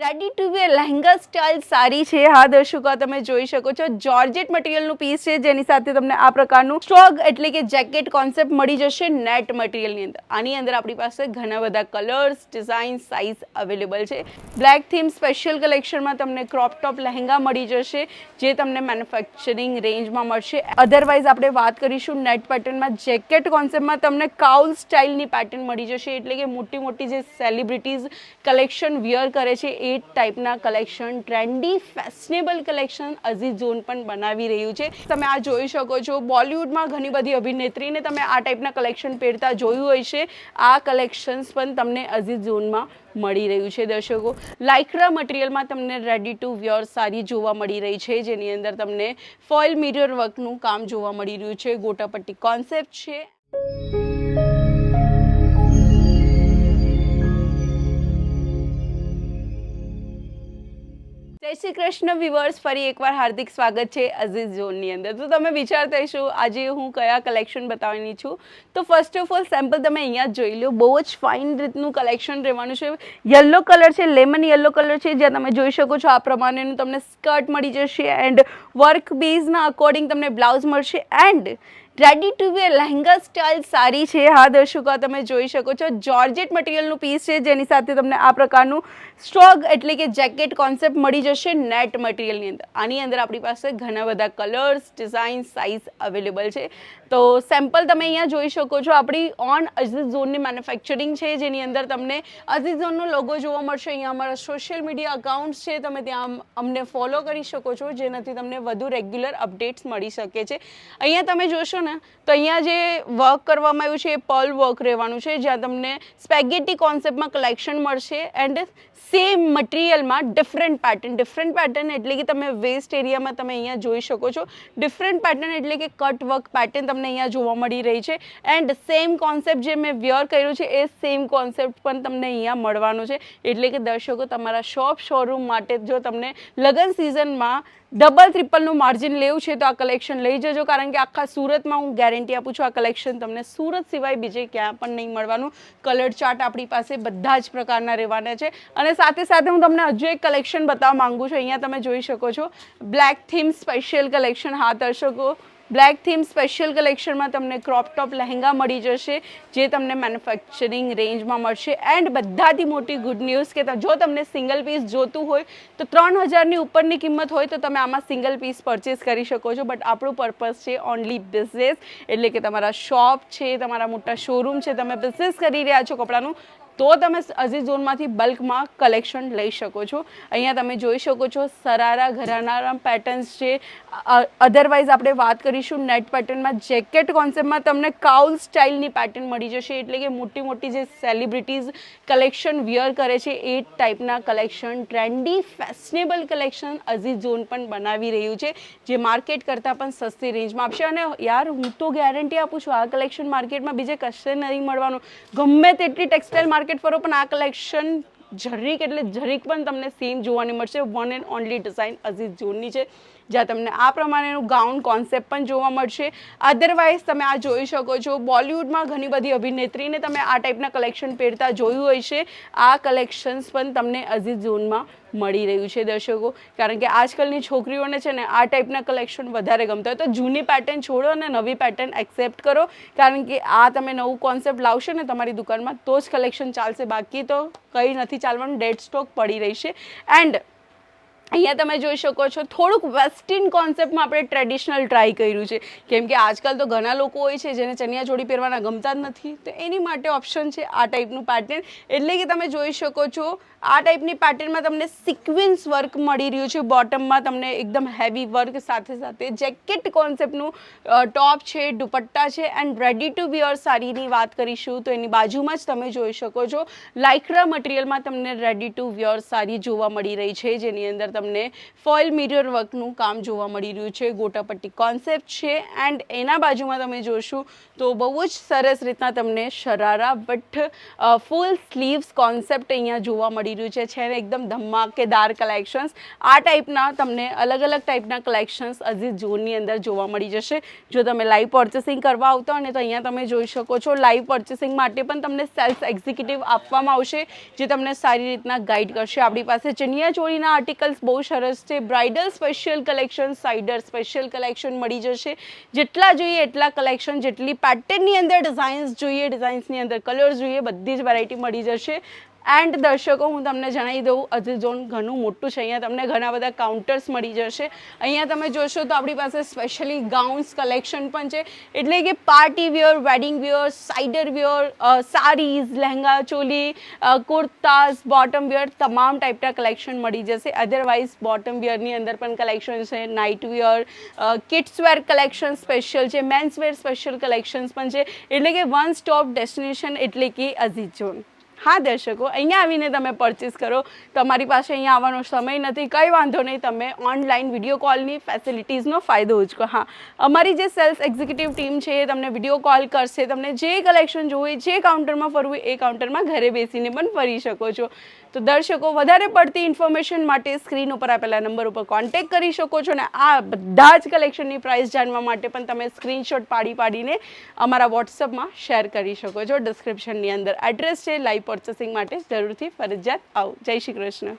Ready to wear lehenga style સારી છે. હા, દર્શકો તમે જોઈ શકો છો. જોર્જેટ મટીરિયલનું પીસ છે. જેની સાથે તમને આ પ્રકારનું સ્ટ્રોગ એટલે કે જેકેટ કોન્સેપ્ટ મળી જશે નેટ મટીરિયલની અંદર. આની અંદર આપણી પાસે ઘણા બધા કલર્સ ડિઝાઇન સાઇઝ અવેલેબલ છે. બ્લેક થીમ સ્પેશિયલ કલેક્શનમાં તમને ક્રોપ ટોપ લહેંગા મળી જશે, જે તમને મેન્યુફેક્ચરિંગ રેન્જમાં મળશે. અધરવાઇઝ આપણે વાત કરીશું નેટ પેટર્નમાં જેકેટ કોન્સેપ્ટમાં તમને કાઉલ સ્ટાઇલની પેટર્ન મળી જશે. એટલે કે મોટી મોટી જે સેલિબ્રિટીઝ કલેક્શન વિયર કરે છે, એ ટાઈપના collection trendy fashionable collection Aziz zone પણ બનાવી રહ્યું છે. તમે આ જોઈ શકો છો. બોલિવૂડમાં ઘણી બધી અભિનેત્રીને તમે આ ટાઈપના કલેક્શન પહેરતા જોયું હોય છે. આ કલેક્શન્સ પણ તમને અઝીઝ ઝોનમાં મળી રહ્યું છે, દર્શકો. લાઇક્રા મટીરિયલમાં તમને રેડી ટુ વ્યોર સારી જોવા મળી રહી છે. જેની અંદર તમને ફોઇલ મિરર વર્કનું કામ જોવા મળી રહ્યું છે. ગોટાપટ્ટી કોન્સેપ્ટ છે. જય શ્રી કૃષ્ણ વિવર્સ ફરી એકવાર હાર્દિક સ્વાગત છે અઝીઝ ઝોનની અંદર. તો તમે વિચારતા હશો આજે હું કયા કલેક્શન બતાવવાની છું? તો ફર્સ્ટ ઓફ ઓલ સેમ્પલ તમે અહીંયા જોઈ લો. બહુ જ ફાઇન રીતનું કલેક્શન રહેવાનું છે. યલો કલર છે લેમન યલો કલર છે. જ્યાં તમે જોઈ શકો છો આ પ્રમાણેનું તમને સ્કર્ટ મળી જશે એન્ડ વર્ક બેઝના અકોર્ડિંગ તમને બ્લાઉઝ મળશે. And ready to wear lehenga style સારી છે હા દર્શકો તમે જોઈ શકો છો જોર્જેટ મટીરિયલનું પીસ છે જેની સાથે તમને આ પ્રકારનું સ્ટ્રોગ એટલે કે જેકેટ કોન્સેપ્ટ મળી જશે નેટ મટીરિયલની અંદર આની અંદર આપણી પાસે ઘણા બધા કલર્સ ડિઝાઇન સાઇઝ અવેલેબલ છે તો સેમ્પલ તમે અહીંયા જોઈ શકો છો આપણી ઓન અઝીઝ ઝોનની મેન્યુફેક્ચરિંગ છે જેની અંદર તમને અઝીઝ ઝોનનો લોગો જોવા મળશે અહીંયા અમારા સોશિયલ મીડિયા અકાઉન્ટ્સ છે તમે ત્યાં અમને ફોલો કરી શકો છો જેનાથી તમને વધુ રેગ્યુલર અપડેટ્સ મળી શકે છે અહીંયા તમે જોશો ને તો અહીંયા જે વર્ક કરવામાં આવ્યું છે, એ પર્લ વર્ક રહેવાનું છે, જ્યાં તમને સ્પેગેટી કોન્સેપ્ટમાં કલેક્શન મળશે એન્ડ સેમ મટીરિયલમાં ડિફરન્ટ પેટર્ન ડિફરન્ટ પેટર્ન એટલે કે તમે વેસ્ટ એરિયામાં તમે અહીંયા જોઈ શકો છો. ડિફરન્ટ પેટર્ન એટલે કે કટ વર્ક પેટર્ન તમને અહીંયા જોવા મળી રહી છે. એન્ડ સેમ કોન્સેપ્ટ જે મેં વ્યર કર્યું છે, એ સેમ કોન્સેપ્ટ પણ તમને અહીંયા મળવાનું છે. એટલે કે દર્શકો, તમારા શોપ શોરૂમ માટે જો તમને લગ્ન સિઝનમાં ડબલ ટ્રિપલનું માર્જિન લેવું છે, તો આ કલેક્શન લઈ જજો, કારણ કે આખા સુરતમાં હું ગેરંટી આપું છું આ કલેક્શન તમને સુરત સિવાય બીજે ક્યાં પણ નહીં મળવાનું. કલર ચાર્ટ આપણી પાસે બધા જ પ્રકારના રહેવાના છે. અને સાથે સાથે હું તમને હજુ એક કલેક્શન બતાવવા માંગુ છું. અહીંયા તમે જોઈ શકો છો. બ્લેક થીમ સ્પેશિયલ કલેક્શન હા, દર્શકો. બ્લેક થીમ સ્પેશિયલ કલેક્શનમાં તમને ક્રોપ ટોપ લહેંગા મળી જશે, જે તમને મેન્યુફેક્ચરિંગ રેન્જમાં મળશે. એન્ડ બધાથી મોટી ગુડ ન્યૂઝ કે જો તમને સિંગલ પીસ જોતું હોય, તો ત્રણ હજારની ઉપરની કિંમત હોય તો તમે આમાં સિંગલ પીસ પરચેસ કરી શકો છો. બટ આપણું પર્પઝ છે ઓનલી બિઝનેસ એટલે કે તમારા શોપ છે, તમારા મોટા શોરૂમ છે, તમે બિઝનેસ કરી રહ્યા છો, કપડાનું તો તમે અઝીઝ ઝોનમાંથી બલ્કમાં કલેક્શન લઈ શકો છો. અહીંયા તમે જોઈ શકો છો સરારા ઘરાના પેટર્ન્સ છે. અધરવાઇઝ આપણે વાત કરીશું નેટ પેટર્નમાં જેકેટ કોન્સેપ્ટમાં તમને કાઉલ સ્ટાઇલની પેટર્ન મળી જશે. એટલે કે મોટી મોટી જે સેલિબ્રિટીઝ કલેક્શન વિયર કરે છે, એ ટાઈપના collection trendy fashionable collection Aziz zone પણ બનાવી રહ્યું છે, જે માર્કેટ કરતાં પણ સસ્તી રેન્જમાં આપશે. અને યાર, હું તો ગેરંટી આપું છું, આ કલેક્શન માર્કેટમાં બીજે કશે નહીં મળવાનું. ગમે તેટલી ટેક્સટાઇલ માર્કેટ ફરો પણ આ કલેક્શન જરીક એટલે જરીક પણ તમને સેમ જોવાની મળશે. One and only design Aziz જોનની છે. જ્યાં તમને આ પ્રમાણેનું ગાઉન કોન્સેપ્ટ પણ જોવા મળશે. અધરવાઇઝ તમે આ જોઈ શકો છો, બોલિવૂડમાં ઘણી બધી અભિનેત્રીને તમે આ ટાઈપના કલેક્શન પહેરતા જોયું હોય છે. આ કલેક્શન્સ પણ તમને અઝીઝ ઝોનમાં મળી રહ્યું છે, દર્શકો. કારણ કે આજકાલની છોકરીઓને છે ને આ ટાઈપના કલેક્શન વધારે ગમતા હોય. તો જૂની પેટર્ન છોડો અને નવી પેટર્ન એક્સેપ્ટ કરો. કારણ કે આ તમે નવું કોન્સેપ્ટ લાવશો ને તમારી દુકાનમાં, તો જ કલેક્શન ચાલશે. બાકી તો કંઈ નથી ચાલવાનું ડેડ સ્ટોક પડી રહેશે. એન્ડ અહીંયા તમે જોઈ શકો છો, થોડુંક વેસ્ટર્ન કોન્સેપ્ટમાં આપણે ટ્રેડિશનલ ટ્રાય કર્યું છે. કેમ કે આજકાલ તો ઘણા લોકો હોય છે જેને ચણિયા ચોળી પહેરવાના ગમતા જ નથી. તો એની માટે ઓપ્શન છે આ ટાઈપનું પેટર્ન એટલે કે તમે જોઈ શકો છો, આ ટાઈપની પેટર્નમાં તમને સિક્વન્સ વર્ક મળી રહ્યું છે. બોટમમાં તમને એકદમ હેવી વર્ક સાથે સાથે જેકેટ કોન્સેપ્ટનું ટોપ છે, દુપટ્ટા છે એન્ડ રેડી ટુ વિયર સાડીની વાત કરીશું તો એની બાજુમાં જ તમે જોઈ શકો છો લાઇક્રા મટીરિયલમાં તમને રેડી ટુ વિયર સાડી જોવા મળી રહી છે. જેની અંદર તમને ફોઇલ મિરર વર્કનું કામ જોવા મળી રહ્યું છે, ગોટાપટ્ટી કોન્સેપ્ટ છે એન્ડ એના બાજુમાં તમે જોશો તો બહુ જ સરસ રીતના તમને sharara but full sleeves concept અહીંયા જોવા મળી રહ્યું છે. છે ને એકદમ ધમાકેદાર કલેક્શન્સ આ ટાઈપના તમને અલગ અલગ ટાઈપના કલેક્શન્સ અઝીઝ ઝોનની અંદર જોવા મળી જશે. જો તમે લાઈવ પર્ચેસિંગ કરવા આવતા હોય ને તો અહીંયા તમે જોઈ શકો છો લાઈવ પર્ચેસિંગ માટે પણ તમને સેલ્સ એક્ઝિક્યુટિવ આપવામાં આવશે, જે તમને સારી રીતના ગાઈડ કરશે. આપણી પાસે ચણિયા ચોળીના આર્ટિકલ્સ બહુ સરસ છે. બ્રાઇડલ સ્પેશિયલ કલેક્શન સાઇડર સ્પેશિયલ કલેક્શન મળી જશે. જેટલા જોઈએ એટલા કલેક્શન જેટલી પેટર્નની અંદર ડિઝાઇન્સ જોઈએ ડિઝાઇન્સની અંદર કલર્સ જોઈએ, બધી જ વેરાયટી મળી જશે. એન્ડ દર્શકો, હું તમને જણાવી દઉં અઝી ઝોન ઘણું મોટું છે. અહીંયા તમને ઘણા બધા કાઉન્ટર્સ મળી જશે. અહીંયા તમે જોશો તો આપણી પાસે સ્પેશિયલી ગાઉન્સ કલેક્શન પણ છે. એટલે કે party wear wedding wear cider wear saris lehenga, choli kurtas bottom wear તમામ ટાઈપના કલેક્શન મળી જશે. અધરવાઇઝ બોટમ વિયરની અંદર પણ કલેક્શન છે. Night wear kids wear collection special છે. મેન્સ વેર સ્પેશિયલ કલેક્શન્સ પણ છે. એટલે કે વન સ્ટોપ ડેસ્ટિનેશન એટલે કે અઝીઝ ઝોન. હા, દર્શકો, અહીંયા આવીને તમે પરચેસ કરો. તમારી પાસે અહીંયા આવવાનો સમય નથી, કંઈ વાંધો નહીં, તમે ઓનલાઈન વીડિયો કોલની ફેસિલિટીઝનો ફાયદો ઉચકો. હા, અમારી જે સેલ્સ એક્ઝિક્યુટિવ ટીમ છે, એ તમને વીડિયો કોલ કરશે. તમને જે કલેક્શન જોઈએ જે કાઉન્ટરમાં ફરવું એ કાઉન્ટરમાં ઘરે બેસીને પણ ફરી શકો છો. તો દર્શકો, વધારે પડતી ઇન્ફોર્મેશન માટે સ્ક્રીન ઉપર આપેલા નંબર ઉપર કોન્ટેક કરી શકો છો અને આ બધા જ કલેક્શનની પ્રાઇસ જાણવા માટે પણ તમે સ્ક્રીનશોટ પાડી પાડીને અમારા વોટ્સઅપમાં શેર કરી શકો છો ડિસ્ક્રિપ્શનની અંદર. એડ્રેસ છે લાઈવ પર્ચેસિંગ માટે જરૂરથી ફરજિયાત આવો. જય શ્રી કૃષ્ણ.